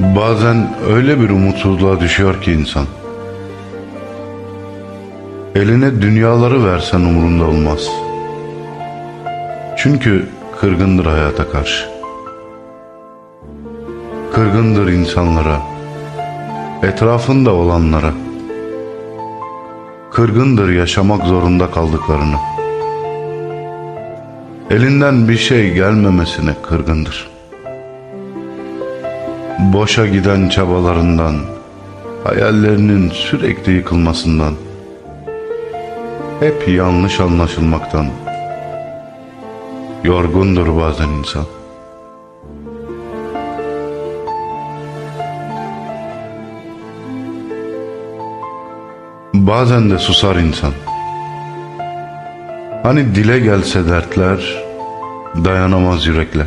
Bazen öyle bir umutsuzluğa düşüyor ki insan. Eline dünyaları versen umurunda olmaz. Çünkü kırgındır hayata karşı. Kırgındır insanlara, etrafında olanlara. Kırgındır yaşamak zorunda kaldıklarını. Elinden bir şey gelmemesine kırgındır. Boşa giden çabalarından, hayallerinin sürekli yıkılmasından, hep yanlış anlaşılmaktan, yorgundur bazen insan. Bazen de susar insan. Hani dile gelse dertler, dayanamaz yürekler.